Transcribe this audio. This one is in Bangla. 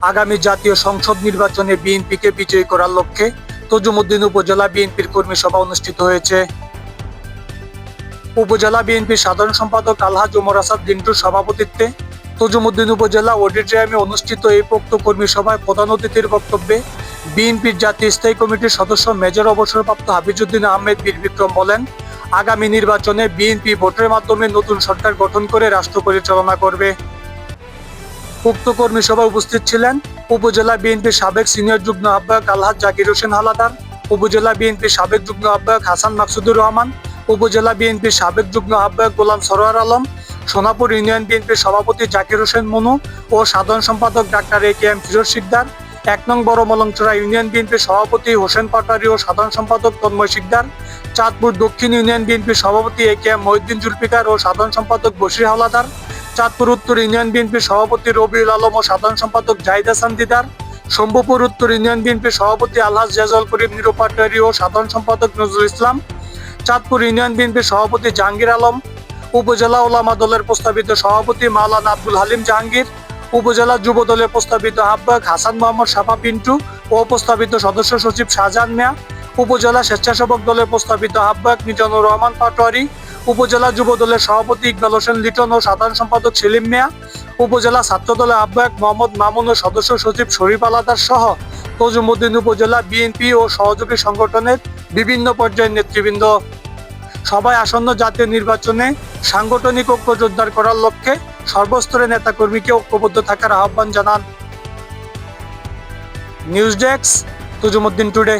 আগামী জাতীয় সংসদ নির্বাচনে বিএনপিকে বিজয়ী করার লক্ষ্যে তজুমুদ্দিন উপজেলা বিএনপির কর্মী সভা অনুষ্ঠিত হয়েছে। উপজেলা বিএনপির সাধারণ সম্পাদক আলহাজ উমর আসাদ দিন্টুর সভাপতিত্বে তজুমুদ্দিন উপজেলা অডিটোরিয়ামে অনুষ্ঠিত এই পোক্ত কর্মী সভায় প্রধান অতিথির বক্তব্যে বিএনপির জাতীয় স্থায়ী কমিটির সদস্য মেজর অবসরপ্রাপ্ত হাফিজুদ্দিন আহমেদ বীর বিক্রম বলেন, আগামী নির্বাচনে বিএনপি ভোটের মাধ্যমে নতুন সরকার গঠন করে রাষ্ট্র পরিচালনা করবে। উক্ত কর্মী সভায় উপস্থিত ছিলেন উপজেলা বিএনপির সাবেক সিনিয়র যুগ্ম আহ্বায়ক আলহাজ জাকির হোসেন হালাদার, উপজেলা বিএনপির সাবেক যুগ্ম আহ্বায়ক হাসান মাকসুদুর রহমান, উপজেলা বিএনপির সাবেক যুগ্ম আহ্বায়ক গোলাম সরোয়ার আলম, সোনাপুর ইউনিয়ন বিএনপির সভাপতি জাকির হোসেন মনু ও সাধারণ সম্পাদক doctor A K M Firoz Sikder, এক নং বড় মলংচড়া ইউনিয়ন বিএনপির সভাপতি হোসেন পাটারি ও সাধারণ সম্পাদক তন্ময় শিকদার, চাঁদপুর দক্ষিণ ইউনিয়ন বিএনপির সভাপতি A K M Mohiuddin Zulfikar ও সাধারণ সম্পাদক বশির হাওলাদার চাঁদপুর উত্তর ইউনিয়ন বিএনপির সভাপতি রবিউল আলম ও সাধারণ সম্পাদক জাহিদ হাসান দিদার শম্ভুপুর উত্তর ইউনিয়ন বিএনপির সভাপতি আলহাজ জাজল করিম নিরুপাটারি ও সাধারণ সম্পাদক নজরুল ইসলাম, চাঁদপুর ইউনিয়ন বিএনপির সভাপতি জাহাঙ্গীর আলম, উপজেলা ওলামা দলের প্রস্তাবিত সভাপতি মাওলানা আব্দুল হালিম জাহাঙ্গীর, উপজেলা যুব দলের প্রস্তাবিত আহ্বায়ক হাসান মোহাম্মদ সাফা পিন্টু ও প্রস্তাবিত সদস্য সচিব শাহজাহান মিয়া, উপজেলা স্বেচ্ছাসেবক দলের প্রস্তাবিত আহ্বায়ক মিজানুর রহমান পাটোয়ারি উপজেলা যুব দলের সভাপতি ইকবাল হোসেন লিটন ও সাধারণ সম্পাদক সেলিম মিয়া, উপজেলা ছাত্র দলের আহ্বায়ক মোহাম্মদ মামুন ও সদস্য সচিব শরীফ আলাদার সহ তজুমুদ্দিন উপজেলা বিএনপি ও সহযোগী সংগঠনের বিভিন্ন পর্যায়ের নেতৃবৃন্দ। সবাই আসন্ন জাতীয় নির্বাচনে সাংগঠনিক ঐক্য জোরদার করার লক্ষ্যে সর্বস্তরের নেতাকর্মীকে ঐক্যবদ্ধ থাকার আহ্বান জানান। News desk, Tazumuddin today.